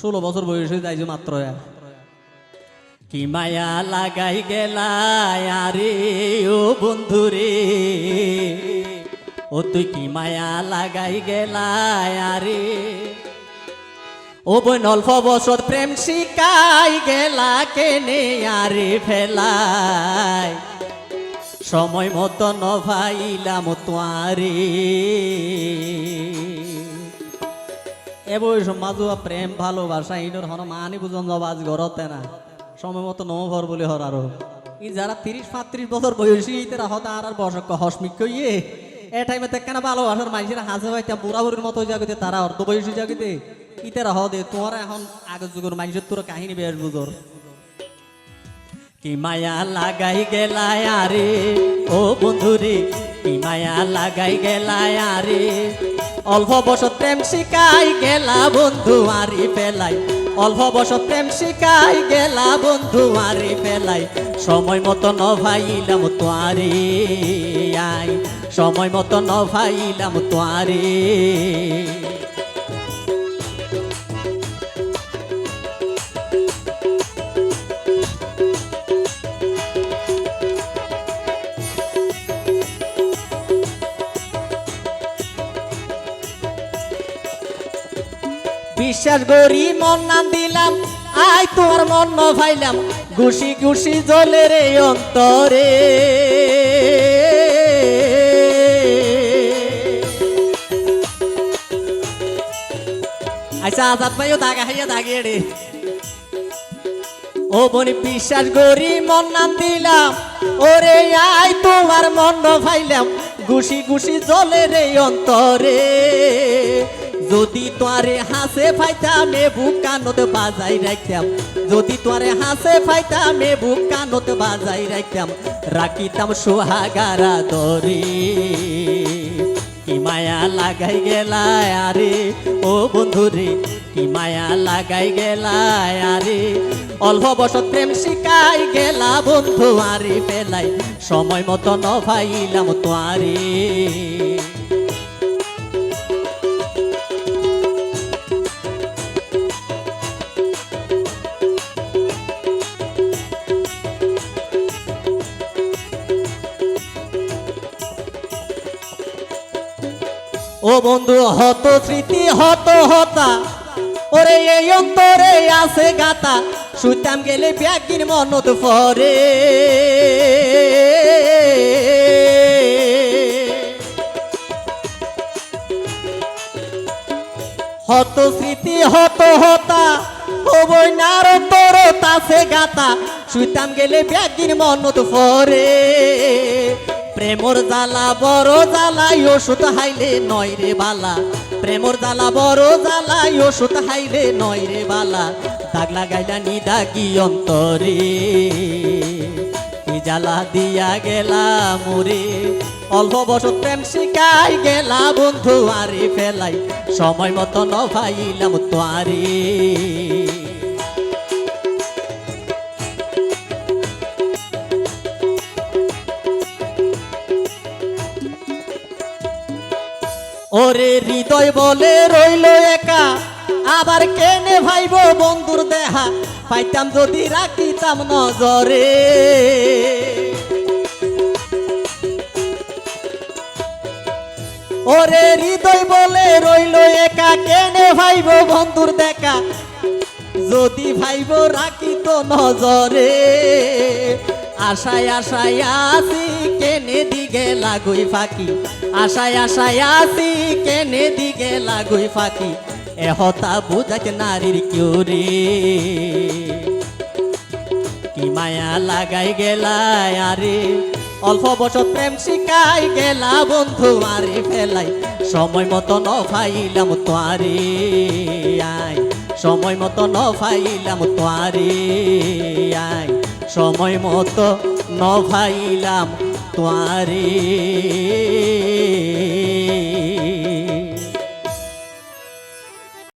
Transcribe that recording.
ষোলো বছর বয়স হয়ে যাইছে মাত্র। কি মায়া লাগাই গেলাই আরে ও বন্ধুরে ও তুই কি মায়া লাগাই গেলাই আরে। ও বোন অল্প বছর প্রেম শিকাই গেলা কেনে আরে ফেলাই। সময় মতো ন ভাইলাম তোয়ারে। এ বয়স মাজুয়া প্রেম, ভালোবাসা ইনোর মানি জবাজ ঘরতে না সময় মতো ন ভর বলে হর আরও। ই যারা তিরিশ, পাঁত্রিশ বছর বয়সী, তারা হতা আর আর বসক হসমিক ইয়ে এ টাইমে তে কেন ভালোবাসার মানুষের হাসে ভাইতা বুড়া বুড়ির মতো জাগিতে তারা অর্ধ বয়সী জাগিতে ইতারা হদে তোমার এখন আগের যুগের মানুষের তোর কাহিনী বেশ বুঝর কি মায়া লাগাই গেলায় আরে, ও বন্ধুরে, কি মায়া লাগাই গেলায় আরে। অল্প বসত প্রেম শিকাই গেলা বন্ধু, আরি পেলাই অল্প বসত প্রেম শিকাই গেলা বন্ধু, আরি পেলাই সময় মতো ন ভাইলাম তোয়ারে আই। সময় মতো ন ভাইলাম তোয়ারে বিশ্বাস করি মন নাম দিলাম, আই তোমার মন ভাইলাম। ঘুষি ঘুষি জলে রে অন্তরে। আচ্ছা আজাদ ভাইও দাগা, হাইয়া দাগিয়ে রে ও বনি, বিশ্বাস করি মন নাম দিলাম, ওরে আই তোমার মন ভাইলাম। ঘুষি ঘুষি জলে রে অন্তরে। যদি তোয়ারে হাসে ফাইতাম এ বুক কানত বাজাই রাখতাম যদি তোয়ারে হাসে ফাইতা মে বুক কানত বাজাই রাখতাম রাখিতাম সোহাগারা দরে কি মায়া লাগাই গেলায় আরে? ও বন্ধুরে কি মায়া লাগাই গেলায় আরে? অল্প বছর প্রেম শিকাই গেলা বন্ধু আরে পেলাই সময় মতো ন ভাইলাম তোয়ারে। ও বন্ধু, হত স্মৃতি, হত হতা। ওরে এই অন্তরে আছে গাতা সুতাম গেলে ব্যাগিন মনত পরে হত স্মৃতি, হত হতা। ও বইনার তোর তাসে গাতা সুতাম গেলে ব্যাগিন মনত পরে প্রেমর জ্বালা, বড় জ্বালাই ওষুধ হাইলে নয় রে বালা। প্রেমর জ্বালা, বড় জ্বালাই ওষুধ হাইলে নয় রে বালা। দাগ লাগাইলা নি দাগি অন্তরে, কি জ্বালা দিয়া গেলা মোরে অল্প বছর প্রেম শিকাই গেলা বন্ধু, আরে ফেলাই। সময় মতো ন ভাইলাম তোয়ারে। ওরে হৃদয় বলে রইল একা। আবার কেনে ভাইব বন্ধুর দেহা? পাইতাম যদি রাখিতাম নজরে। ওরে হৃদয় বলে রইল একা, কেনে ভাইব বন্ধুর দেখা? যদি ভাইব রাখিত নজরে। আশায় আশায় আসি, কেনে দিগে লাগুই ফাঁকি। আশায় আশায় আসি, কেনে দিগে লাগুই ফাঁকি। এহতা বুঝাকে নারীর কেউ কি মায়া লাগাই গেলায় আরে। অল্প বছর প্রেম শিকাই গেলা বন্ধু, আরে ফেলাই। সময় মতো ন ফাইলাম তোয়ারে, আই। সময় মতো ন ফাইলাম তোয়ারে, আই। সময় মতো নভাইলাম তোয়ারে